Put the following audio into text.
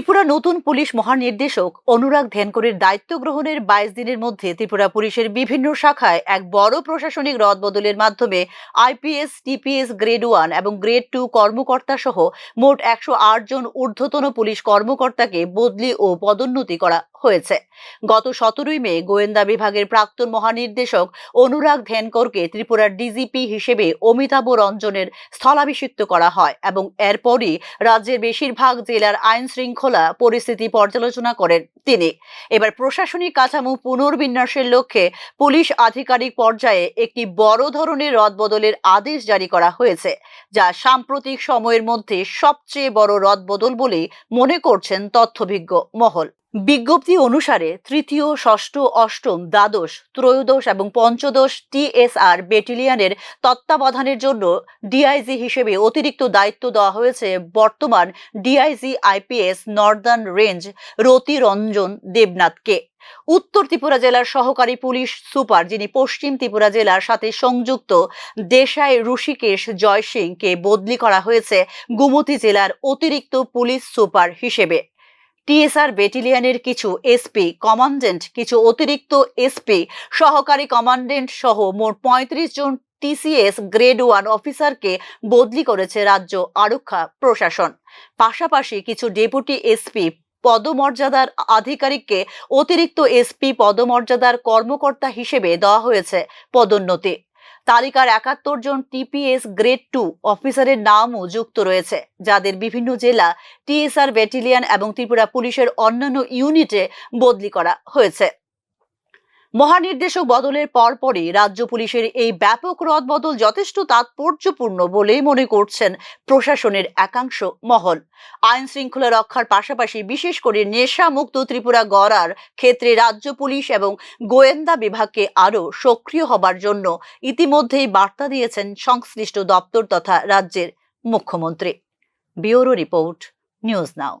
ত্রিপুরা নতুন পুলিশ মহানির্দেশক অনুরাগ ধ্যানকরের দায়িত্ব গ্রহণের বাইশ দিনের মধ্যে ত্রিপুরা পুলিশের বিভিন্ন শাখায় এক বড় প্রশাসনিক রদবদলের মাধ্যমে আইপিএস, টিপিএস গ্রেড ওয়ান এবং গ্রেড টু কর্মকর্তা সহ মোট একশো আট জন ঊর্ধ্বতন পুলিশ কর্মকর্তাকে বদলি ও পদোন্নতি করা হয়েছে। গত সতেরোই মে গোয়েন্দা বিভাগের প্রাক্তন মহানির্দেশক অনুরাগ ধ্যানকরকে ত্রিপুরার ডিজিপি হিসেবে অমিতাভ রঞ্জনের স্থলাভিষিক্ত করা হয় এবং এরপরই রাজ্যের বেশিরভাগ জেলার আইন শৃঙ্খলা পরিস্থিতি পর্যালোচনা করেন তিনি। এবার প্রশাসনিক কাঠামো পুনর্বিন্যাসের লক্ষ্যে পুলিশ আধিকারিক পর্যায়ে একটি বড় ধরনের রদবদলের আদেশ জারি করা হয়েছে, যা সাম্প্রতিক সময়ের মধ্যে সবচেয়ে বড় রদবদল বলে মনে করছেন তথ্যভিজ্ঞ মহল। বিজ্ঞপ্তি অনুসারে তৃতীয়, ষষ্ঠ, অষ্টম, দ্বাদশ, ত্রয়োদশ এবং পঞ্চদশ টিএসআর ব্যাটালিয়নের তত্ত্বাবধানের জন্য ডিআইজি হিসেবে অতিরিক্ত দায়িত্ব দেওয়া হয়েছে বর্তমান ডিআইজি আইপিএস নর্দার্ন রেঞ্জ রতি রঞ্জন দেবনাথকে। উত্তর ত্রিপুরা জেলার সহকারী পুলিশ সুপার যিনি পশ্চিম ত্রিপুরা জেলার সাথে সংযুক্ত দেশাই ঋষিকেশ জয় সিংকে বদলি করা হয়েছে গুমতি জেলার অতিরিক্ত পুলিশ সুপার হিসেবে। টিএসআর ব্যাটালিয়নের কিছু এসপি, কমান্ডেন্ট, কিছু অতিরিক্ত এসপি সহকারী কমান্ডেন্ট সহ মোট পঁয়ত্রিশ জন টিসিএস গ্রেড ওয়ান অফিসারকে বদলি করেছে রাজ্য আরক্ষা প্রশাসন। পাশাপাশি কিছু ডেপুটি এসপি পদমর্যাদার আধিকারিককে অতিরিক্ত এসপি পদমর্যাদার কর্মকর্তা হিসেবে দেওয়া হয়েছে পদোন্নতি। তালিকার একাত্তর জন টিপিএস গ্রেড টু অফিসারের নামও যুক্ত রয়েছে, যাদের বিভিন্ন জেলা টিএসআর, ব্যাটেলিয়ান এবং ত্রিপুরা পুলিশের অন্যান্য ইউনিটে বদলি করা হয়েছে। মহানির্দেশক বদলের পরপরই রাজ্য পুলিশের এই ব্যাপক রদবদল যথেষ্ট তাৎপর্যপূর্ণ বলেই মনে করছেন প্রশাসনের একাংশ মহল। আইন শৃঙ্খলা রক্ষার পাশাপাশি বিশেষ করে নেশা মুক্ত ত্রিপুরা গড়ার ক্ষেত্রে রাজ্য পুলিশ এবং গোয়েন্দা বিভাগকে আরও সক্রিয় হবার জন্য ইতিমধ্যেই বার্তা দিয়েছেন সংশ্লিষ্ট দপ্তর তথা রাজ্যের মুখ্যমন্ত্রী। Bureau report, news now.